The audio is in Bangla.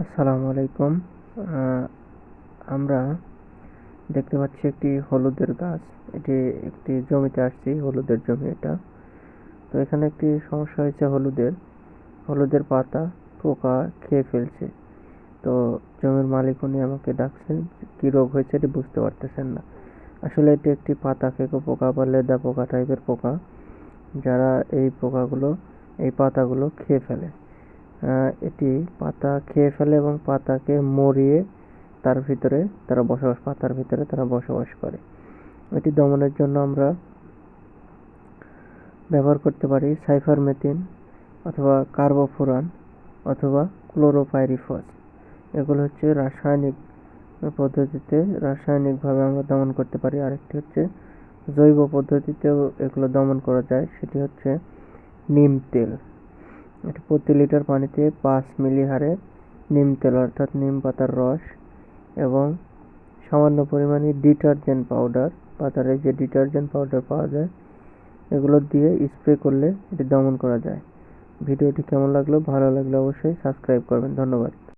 আসসালামু আলাইকুম। আমরা দেখতে পাচ্ছি একটি হলুদের গাছ। এটি একটি জমিতে আসছি, হলুদের জমি এটা। তো এখানে একটি সমস্যা হয়েছে হলুদের। হলুদের পাতা পোকা খেয়ে ফেলছে। তো জমির মালিক উনি আমাকে ডাকছেন, কি রোগ হয়েছে এটি বুঝতে পারতেছেন না। আসলে এটি একটি পাতা খেকো পোকা বা লেদা পোকা টাইপের পোকা, যারা এই পোকাগুলো, এই পাতাগুলো খেয়ে ফেলে। এটি পাতা খেয়ে ফেলে এবং পাতাকে মরিয়ে তার ভিতরে, তারা বসবাস, পাতার ভিতরে তারা বসবাস করে। এটি দমনের জন্য আমরা ব্যবহার করতে পারি সাইফারমেথিন অথবা কার্বোফুরান অথবা ক্লোরোপাইরিফস। এগুলো হচ্ছে রাসায়নিক পদ্ধতিতে রাসায়নিকভাবে আমরা দমন করতে পারি। আরেকটি হচ্ছে জৈব পদ্ধতিতেও এগুলো দমন করা যায়, সেটি হচ্ছে নিম তেল। এটি প্রতি লিটার পানিতে পাঁচ মিলি হারে নিম তেল, অর্থাৎ নিম পাতার রস এবং সামান্য পরিমাণে ডিটারজেন্ট পাউডার বাজারে যে ডিটারজেন্ট পাউডার পাওয়া যায়, এগুলো দিয়ে স্প্রে করলে এটি দমন করা যায়। ভিডিওটি কেমন লাগল, ভালো লাগলে অবশ্যই সাবস্ক্রাইব করবেন। ধন্যবাদ।